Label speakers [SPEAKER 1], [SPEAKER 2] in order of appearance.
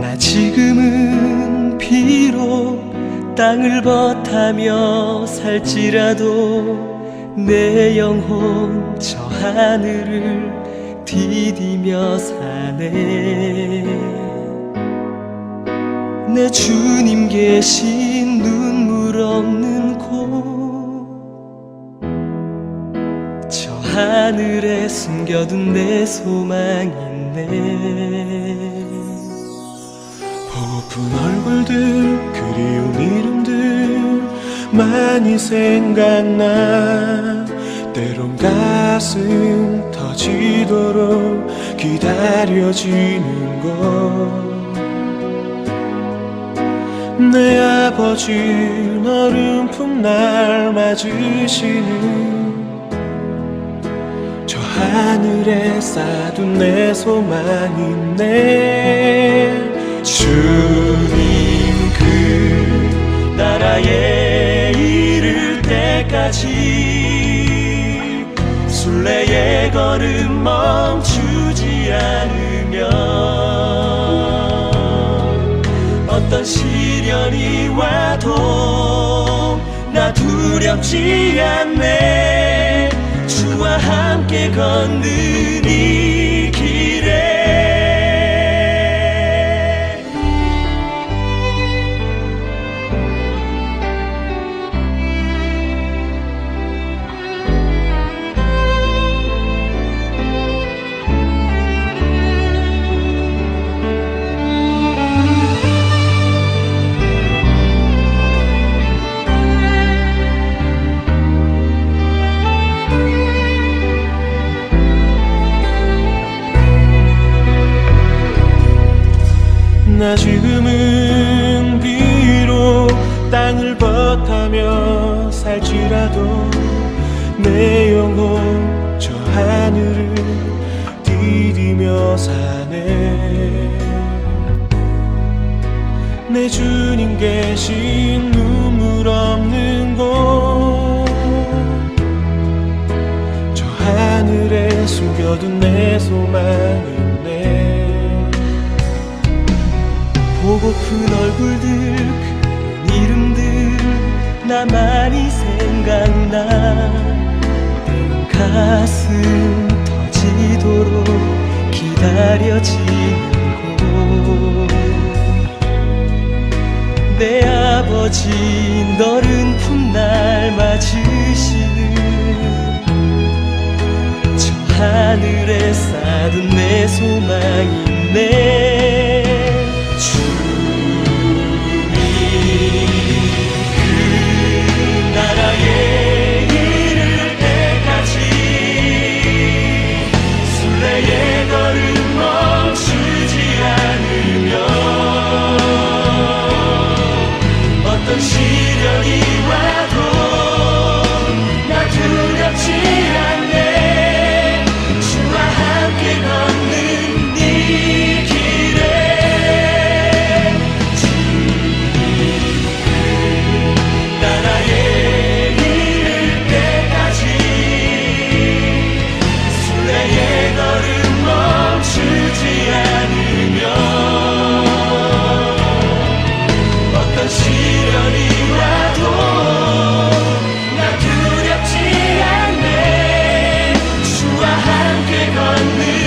[SPEAKER 1] 나 지금은 비록 땅을 버타며 살지라도 내 영혼 저 하늘을 디디며 사네. 내 주님 계신 눈물 없는 하늘에 숨겨둔 내 소망 있네.
[SPEAKER 2] 보고픈 얼굴들 그리운 이름들 많이 생각나. 때론 가슴 터지도록 기다려지는 것 내 아버지 너른 품날 맞으시는 저 하늘에 쌓둔 내 소망이 네.
[SPEAKER 1] 주님 그 나라에 이를 때까지 순례의 걸음 멈추지 않으면 어떤 시련이 와도 나 두렵지 않네 함께 걷는 이
[SPEAKER 2] 나 지금은 비록 땅을 버타며 살지라도 내 영혼 저 하늘을 디디며 사네. 내 주님 계신 눈물 없는 곳 저 하늘에 숨겨둔 내 소망이
[SPEAKER 1] 보고픈 얼굴들 그 이름들 나 많이 생각나. 가슴 터지도록 기다려지는 곳내 아버지 너른 품날 맞으시는 저 하늘에 쌓둔 내 소망이네 어떤 시련이 take on me.